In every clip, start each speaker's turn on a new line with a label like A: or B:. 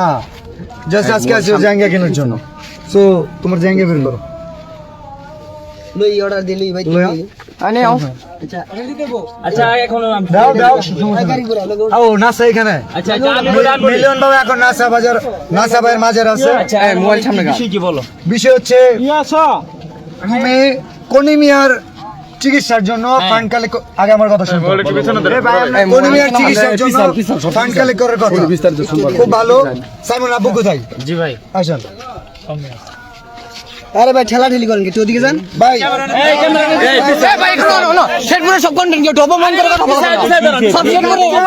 A: হ্যাঁ জাস্ট আজকে আছে জাঙ্গা কেনার জন্য। সো তোমার জাঙ্গা বের করো।
B: লই অর্ডার দিলি ভাই
A: লইয়া।
B: আনে আও।
C: আচ্ছা। এখন
A: দাও দাও।
B: গাড়ি ঘোড়া লোক
A: ও নাসা এখানে।
C: আচ্ছা আনব।
A: মিলিয়ন বাবা এখন নাসা বাজার নাসা ভাইয়ের আছে।
C: আচ্ছা মোবাইল সামনে বিষয় কি বলো?
A: বিষয় হচ্ছে তুমি কনিমিয়ার চিকিৎসার জন্য ফান্ড কালেক্ট আগে আমার কথা শুনব কনিমিয়ার চিকিৎসার জন্য ফান্ড কালেক্ট করার কথা খুব ভালো সাইমন আব্বু কোথায়
C: জি ভাই
A: আসেন
B: আরে ভাই ঠেলা ঠেলি করেন কি ওদিকে যান
A: ভাই
B: ভাই শোনো সব কন্টেন্ট কি টপ মান করে কথা বলো সব
A: বলতেছি,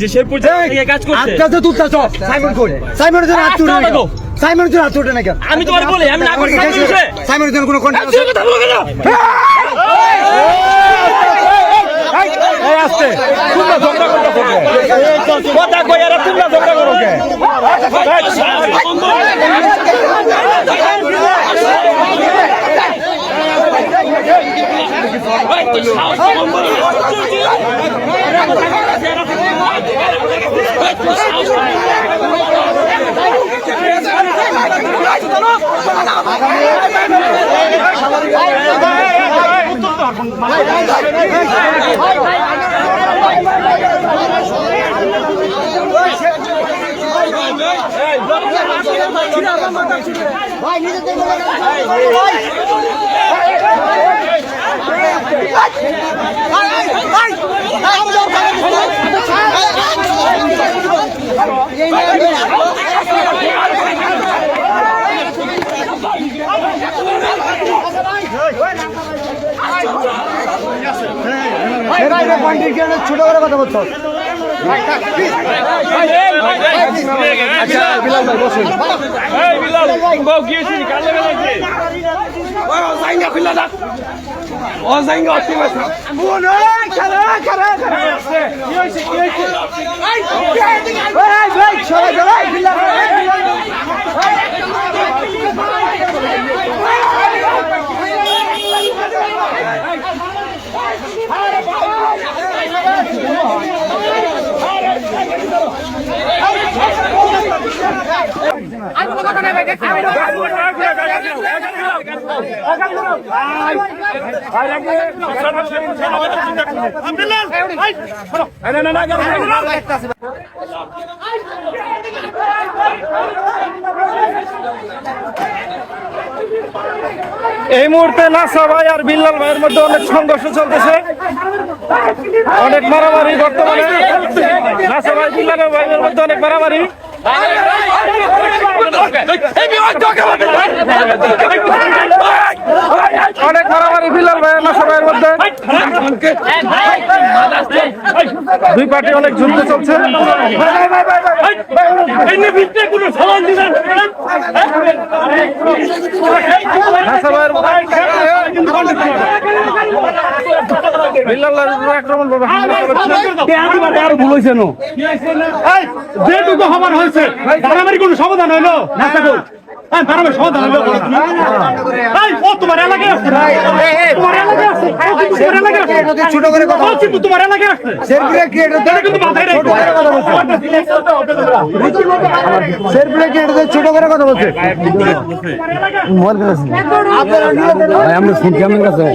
C: যে শেরপুর থেকে কাজ করছে।
A: আটটা তো তুলতেছ সাইমন কই? সাইমনের জন্য হাত তুলে
C: তো।
A: সাইমনের জন্য হাত তুলে না কেন
C: আমি তোমার বলি আমি না করি সাইমনের
A: জন্য কোনো কন্টেন্ট আছে?
C: কথা বলো কেন? কথা কই আর তোমরা ঝগড়া করো। কে?
A: কন্টেন্ট ক্রিয়েটর ছোট করে কথা বলছো আচ্ছা বিলাল ভাই বসুন
C: এই বিলাল, বউ গিয়েছিস, কার লাগে লাগছে?
D: এই মুহূর্তে নাসা ভাই আর বিল্লাল ভাইয়ের মধ্যে অনেক সংঘর্ষ চলতেছে। অনেক মারামারি বর্তমানে। নাসা ভাই, বিল্লাল ভাইয়ের মধ্যে অনেক মারামারি। অনেক মারামারি বিল্লাল ভাই ভাইয়ের মধ্যে দুই পার্টি অনেক যুদ্ধ চলছে বিল্লাল ভাইয়ের আক্রমণ করবে হামলা চালাচ্ছে।
E: আরও ভুল হয়েছে নো এই, যেটুকু হবার হয়েছে মারামারি কোনো সমাধান হইল না ও তোমার এলাকায় আসছে তোমার এলাকায় আসছে ও কিন্তু তোমার এলাকায় আসছে
A: ছোট করে কথা
E: ও কিন্তু তোমার এলাকায় আসছে
A: শেরপুরে ক্রিয়েটর
E: এটা কিন্তু মাথায়
A: ছোট করে কথা বলছে। ছোট করে কথা বলছে।
E: আমরা শুনছি আমার কাছে।